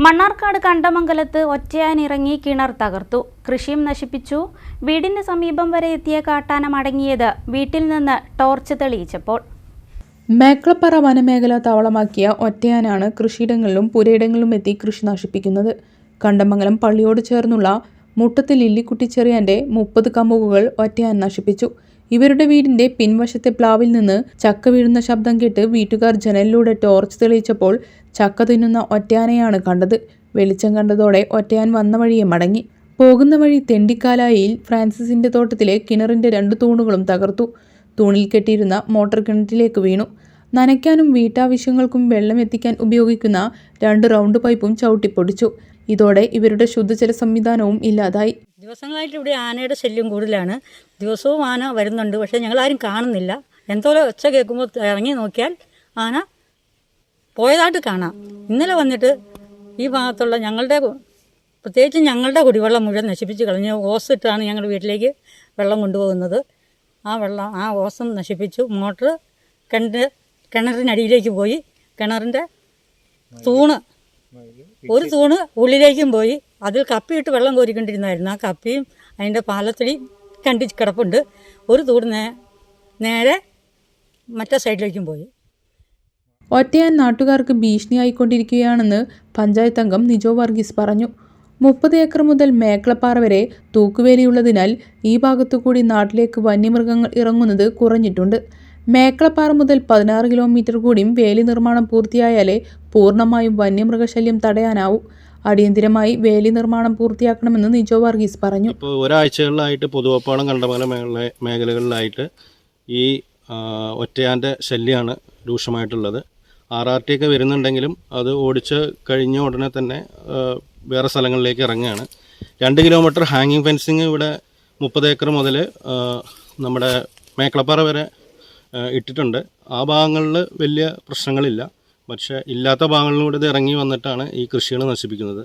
മണ്ണാർക്കാട് കണ്ടമംഗലത്ത് ഒറ്റയാനിറങ്ങി കിണർ തകർത്തു. കൃഷിയും നശിപ്പിച്ചു. വീടിന് സമീപം വരെ എത്തിയ കാട്ടാന മടങ്ങിയത് വീട്ടിൽ നിന്ന് ടോർച്ച് തെളിയിച്ചപ്പോൾ. മേക്കളപ്പാറ വനമേഖല താവളമാക്കിയ ഒറ്റയാനാണ് കൃഷിയിടങ്ങളിലും പുരയിടങ്ങളിലും എത്തി കൃഷി നശിപ്പിക്കുന്നത്. കണ്ടമംഗലം പള്ളിയോട് ചേർന്നുള്ള മുട്ടത്തിൽ ലില്ലിക്കുട്ടി ചെറിയാന്റെ മുപ്പത് കമുകുകൾ ഒറ്റയാൻ നശിപ്പിച്ചു. ഇവരുടെ വീടിന്റെ പിൻവശത്തെ പ്ലാവിൽ നിന്ന് ചക്ക വീഴുന്ന ശബ്ദം കേട്ട് വീട്ടുകാർ ജനലിലൂടെ ടോർച്ച് തെളിയിച്ചപ്പോൾ ചക്ക തിന്നുന്ന ഒറ്റയാനയാണ് കണ്ടത്. വെളിച്ചം കണ്ടതോടെ ഒറ്റയാൻ വന്ന വഴിയെ മടങ്ങി. പോകുന്ന വഴി തെണ്ടിക്കാലായിൽ ഫ്രാൻസിസിന്റെ തോട്ടത്തിലെ കിണറിന്റെ രണ്ട് തൂണുകളും തകർത്തു. തൂണിൽ കെട്ടിയിരുന്ന മോട്ടോർ കിണറ്റിലേക്ക് വീണു. നനയ്ക്കാനും വീട്ടാവശ്യങ്ങൾക്കും വെള്ളം എത്തിക്കാൻ ഉപയോഗിക്കുന്ന രണ്ട് റൗണ്ട് പൈപ്പും ചവിട്ടിപ്പൊടിച്ചു ഇതോടെ ഇവരുടെ ശുദ്ധജല സംവിധാനവും ഇല്ലാതായി. ദിവസങ്ങളായിട്ട് ഇവിടെ ആനയുടെ ശല്യം കൂടുതലാണ്. ദിവസവും ആന വരുന്നുണ്ട് പക്ഷേ ഞങ്ങളാരും കാണുന്നില്ല. എന്തോരം ഒച്ച കേൾക്കുമ്പോൾ ഇറങ്ങി നോക്കിയാൽ ആന പോയതായിട്ട് കാണാം. ഇന്നലെ വന്നിട്ട് ഈ ഭാഗത്തുള്ള ഞങ്ങളുടെ പ്രത്യേകിച്ച് ഞങ്ങളുടെ കുടിവെള്ളം മുഴുവൻ നശിപ്പിച്ച് കളഞ്ഞ്. ഓസ് ഇട്ടാണ് ഞങ്ങളുടെ വീട്ടിലേക്ക് വെള്ളം കൊണ്ടുപോകുന്നത്. ആ വെള്ളം ആ ഓസം നശിപ്പിച്ചു. മോട്ടർ കിണറ് കിണറിനടിയിലേക്ക് പോയി. കിണറിന്റെ തൂണ് ഒരു തൂണ് ഉള്ളിലേക്കും പോയി. അതിൽ കപ്പിയിട്ട് വെള്ളം കോരിക്കൊണ്ടിരുന്നായിരുന്നു. ആ കപ്പിയും അതിന്റെ പാലത്തിടി കണ്ടി കിടപ്പുണ്ട്. ഒരു തൂണ് നേ നേരെ മറ്റേ സൈഡിലേക്കും പോയി. ഒറ്റയാൻ നാട്ടുകാർക്ക് ഭീഷണിയായിക്കൊണ്ടിരിക്കുകയാണെന്ന് പഞ്ചായത്ത് അംഗം നിജോ വർഗീസ് പറഞ്ഞു. മുപ്പത് ഏക്കർ മുതൽ മേക്കളപ്പാറ വരെ തൂക്കുവേലിയുള്ളതിനാൽ ഈ ഭാഗത്തു കൂടി നാട്ടിലേക്ക് വന്യമൃഗങ്ങൾ ഇറങ്ങുന്നത് കുറഞ്ഞിട്ടുണ്ട്. മേക്കളപ്പാറ മുതൽ പതിനാറ് കിലോമീറ്റർ കൂടിയും വേലി നിർമ്മാണം പൂർത്തിയായാലേ പൂർണമായും വന്യമൃഗശല്യം തടയാനാവൂ. അടിയന്തിരമായി വേലി നിർമ്മാണം പൂർത്തിയാക്കണമെന്ന് നിജോ വർഗീസ് പറഞ്ഞു. ഒരാഴ്ചകളിലായിട്ട് പൊതുവപ്പാടം കണ്ടമല മേഖല മേഖലകളിലായിട്ട് ഈ ഒറ്റയാന്റെ ശല്യമാണ് രൂക്ഷമായിട്ടുള്ളത്. ആർ ആർ ടി ഒക്കെ വരുന്നുണ്ടെങ്കിലും അത് ഓടിച്ച് കഴിഞ്ഞ ഉടനെ തന്നെ വേറെ സ്ഥലങ്ങളിലേക്ക് ഇറങ്ങുകയാണ്. രണ്ട് കിലോമീറ്റർ ഹാങ്ങിങ് ഫെൻസിങ് ഇവിടെ മുപ്പത് ഏക്കർ മുതൽ നമ്മുടെ മേക്കളപ്പാറ വരെ ഇട്ടിട്ടുണ്ട്. ആ ഭാഗങ്ങളിൽ വലിയ പ്രശ്നങ്ങളില്ല. പക്ഷേ ഇല്ലാത്ത ഭാഗങ്ങളിലൂടെ ഇത് ഇറങ്ങി വന്നിട്ടാണ് ഈ കൃഷികൾ നശിപ്പിക്കുന്നത്.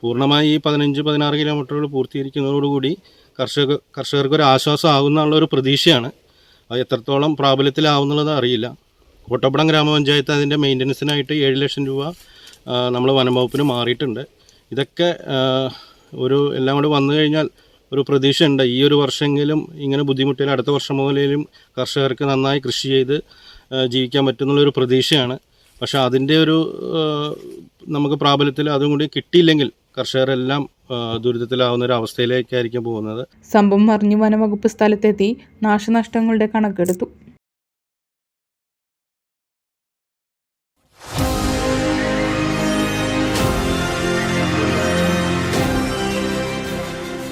പൂർണമായി ഈ പതിനഞ്ച് പതിനാറ് കിലോമീറ്ററുകൾ പൂർത്തീകരിക്കുന്നതോടുകൂടി കർഷക കർഷകർക്ക് ഒരു ആശ്വാസം ആകുന്നുള്ള ഒരു പ്രതീക്ഷയാണ്. അത് എത്രത്തോളം പ്രാബല്യത്തിലാവുന്നുള്ളത് അറിയില്ല. കോട്ടപ്പടം ഗ്രാമപഞ്ചായത്ത് അതിന്റെ മെയിന്റനൻസിനായിട്ട് ഏഴ് ലക്ഷം രൂപ നമ്മൾ വനംവകുപ്പിന് മാറിയിട്ടുണ്ട്. ഇതൊക്കെ ഒരു എല്ലാം കൂടി വന്നു കഴിഞ്ഞാൽ ഒരു പ്രതീക്ഷയുണ്ട്. ഈ ഒരു വർഷമെങ്കിലും ഇങ്ങനെ ബുദ്ധിമുട്ടിയാൽ അടുത്ത വർഷം മുതലേലും കർഷകർക്ക് നന്നായി കൃഷി ചെയ്ത് ജീവിക്കാൻ പറ്റുന്നുള്ളൊരു പ്രതീക്ഷയാണ്. പക്ഷെ അതിന്റെ ഒരു നമുക്ക് പ്രാബല്യത്തിൽ അതും കൂടി കിട്ടിയില്ലെങ്കിൽ കർഷകരെല്ലാം ദുരിതത്തിലാവുന്ന ഒരു അവസ്ഥയിലേക്കായിരിക്കും പോകുന്നത്. സംഭവം അറിഞ്ഞ് വനവകുപ്പ് സ്ഥലത്തെത്തി നാശനഷ്ടങ്ങളുടെ കണക്കെടുത്തു.